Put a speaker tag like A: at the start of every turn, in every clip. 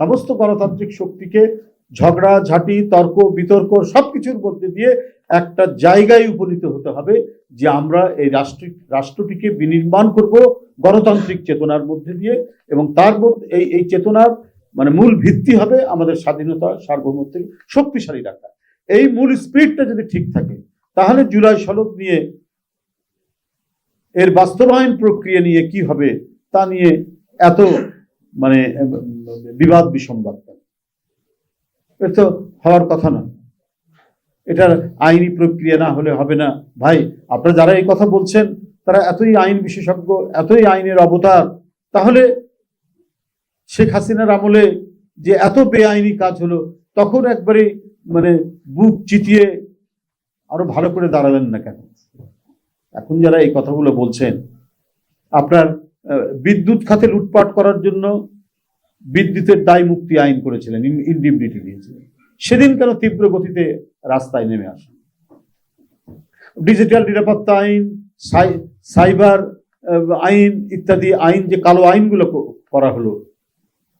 A: সমস্ত গণতান্ত্রিক শক্তিকে ঝগড়া, ঝাঁটি, তর্ক, বিতর্ক সবকিছুর মধ্যে দিয়ে একটা জায়গায় উপনীত হতে হবে যে আমরা এই রাষ্ট্র, রাষ্ট্রটিকে বিনির্মাণ করব গণতান্ত্রিক চেতনার মধ্যে দিয়ে এবং তার মধ্যে এই এই চেতনার মানে মূল ভিত্তি হবে আমাদের স্বাধীনতা সার্বভৌমত্ব শক্তিশালী রাখা। এই মূল স্পিরিটটা যদি ঠিক থাকে, তাহলে জুলাই সনদ নিয়ে এর বাস্তবায়ন প্রক্রিয়া নিয়ে কি হবে তা নিয়ে এত মানে বিবাদ বিসম্বাদ কেন? এ তো হওয়ার কথা নয় এটার আইনি প্রক্রিয়া না হলে হবে না। ভাই, আপনারা যারা এই কথা বলছেন, তারা এতই আইন বিশেষজ্ঞ, এতই আইনের অবতার, তাহলে শেখ হাসিনার আমলে যে এত বেআইনি কাজ হলো, তখন একবারে মানে বুক চিতিয়ে আরও ভালো করে দাঁড়ালেন না কেন? এখন যারা এই কথাগুলো বলছেন, আপনার বিদ্যুৎ খাতে লুটপাট করার জন্য বিদ্যুতের দায় মুক্তি আইন করেছিলেন ইনডিমনিটি দিয়েছিলেন সেদিন কেন তীব্র গতিতে রাস্তায় নেমে আসেন? ডিজিটাল নিরাপত্তা আইন, সাই- সাইবার আইন ইত্যাদি আইন, যে কালো আইনগুলো করা হলো,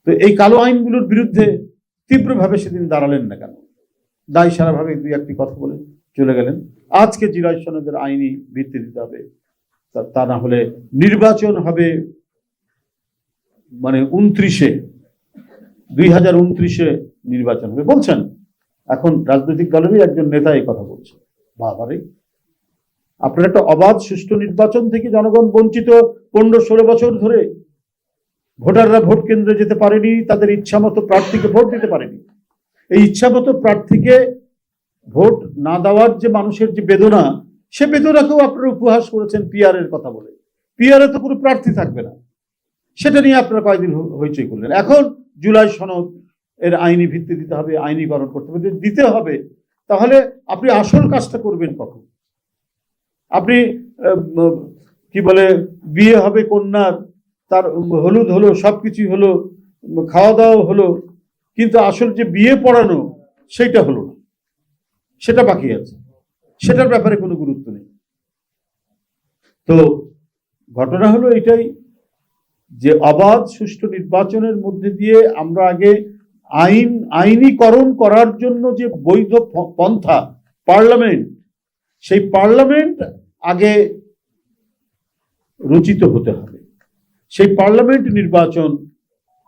A: তো এই কালো আইনগুলোর বিরুদ্ধে তীব্রভাবে সেদিন দাঁড়ালেন না কেন? দায় সারাভাবে দুই একটি কথা বলে চলে গেলেন। আজকে জিরাই সনদের আইনি ভিত্তি দিতে হবে। তা- না হলে নির্বাচন হবে মানে উনত্রিশে, দুই হাজার উনত্রিশে নির্বাচন হবে। বলছেন, এখন রাজনৈতিক দলেরই একজন নেতা এই কথা বলছে। বাবারে, আপনার একটা অবাধ সুষ্ঠু নির্বাচন থেকে জনগণ বঞ্চিত পনেরো ষোলো বছর ধরে। ভোটাররা ভোট কেন্দ্রে যেতে পারেনি, তাদের ইচ্ছা মতো প্রার্থীকে ভোট দিতে পারেনি। এই ইচ্ছা মতো প্রার্থীকে ভোট না দেওয়ার যে মানুষের যে বেদনা সে বেদনাকেও আপনারা উপহাস করেছেন পিআর এর কথা বলে। পিআর এ তো কোনো প্রার্থী থাকবে না। সেটা নিয়ে আপনারা কয়েকদিন হইচই করলেন। এখন জুলাই সনদ, এর আইনি ভিত্তি দিতে হবে আইনীকরণ করতে হবে দিতে হবে, তাহলে আপনি আসল কাজটা করবেন কখন? আপনি কি বলে, বিয়ে হবে কন্যার, তার হলুদ হলো সব কিছুই হলো খাওয়া দাওয়া হলো, কিন্তু আসল যে বিয়ে পড়ানো, সেইটা হলো না। সেটা বাকি আছে। সেটার ব্যাপারে কোনো গুরুত্ব নেই। তো ঘটনা হলো এটাই যে অবাধ সুষ্ঠু নির্বাচনের মধ্যে দিয়ে আমরা আগে আইন, আইনীকরণ করার জন্য যে বৈধ পন্থা, পার্লামেন্ট, সেই পার্লামেন্ট আগে রচিত হতে হবে। সেই পার্লামেন্ট নির্বাচন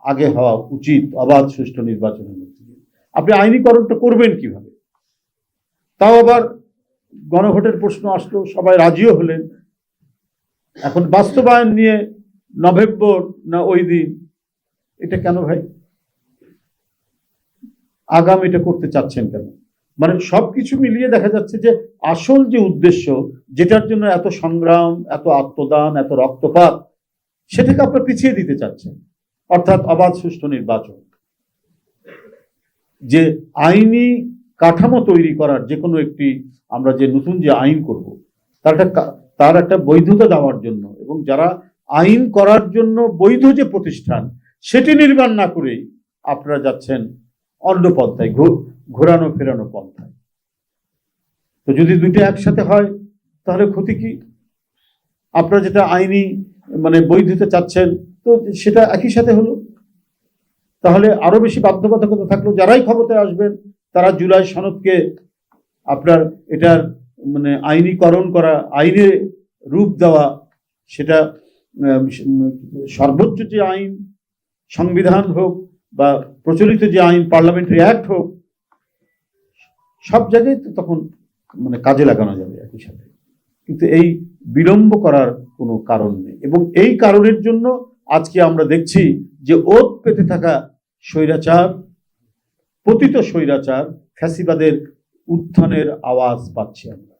A: আগে হওয়া উচিত, অবাধ সুষ্ঠু নির্বাচনের মধ্যে দিয়ে। আপনি আইনীকরণটা করবেন কীভাবে? তাও আবার গণভোটের প্রশ্ন আসলো, সবাই রাজিও হলেন। এখন বাস্তবায়ন নিয়ে নভেম্বর না ওই দিন, এটা কেন ভাই? আগাম এটা করতে চাচ্ছেন কেন? মানে সবকিছু মিলিয়ে দেখা যাচ্ছে যে আসল যে উদ্দেশ্য, যেটার জন্য এত সংগ্রাম, এত আত্মদান, এত রক্তপাত, সেটাকে আপনারা পিছিয়ে দিতে চাচ্ছেন। অর্থাৎ অবাধ সুষ্ঠু নির্বাচন। যে আইনি কাঠামো তৈরি করার যে কোনো একটি আমরা যে নতুন যে আইন করব, তার একটা তার একটা বৈধতা দেওয়ার জন্য এবং যারা আইন করার জন্য বৈধ যে প্রতিষ্ঠান, সেটি নির্মাণ না করেই আপনারা যাচ্ছেন অন্য পন্থায় ঘোরানো ফেরানো পন্থায়। তো যদি দুইটা একসাথে হয়, তাহলে ক্ষতি কি? আপনারা যেটা আইনি মানে বৈধতা চাচ্ছেন, তো সেটা একই সাথে হলো। তাহলে আরও বেশি বাধ্যবাধকতা থাকল, যারাই ক্ষমতায় আসবেন তারা জুলাই সনদকে আপনার এটার মানে আইনীকরণ করা, আইনে রূপ দেওয়া, সেটা সর্বোচ্চ যে আইন সংবিধান হোক বা প্রচলিত যে আইন, পার্লামেন্টারি অ্যাক্ট হোক, সব জায়গায় তো তখন মানে কাজে লাগানো যাবে একই সাথে। কিন্তু এই বিলম্ব করার কোনো কারণ নেই। এবং এই কারণের জন্য আজকে আমরা দেখছি যে ওত পেতে থাকা স্বৈরাচার পতিত স্বৈরাচার ফ্যাসিবাদের উত্থানের আওয়াজ পাচ্ছি আমরা।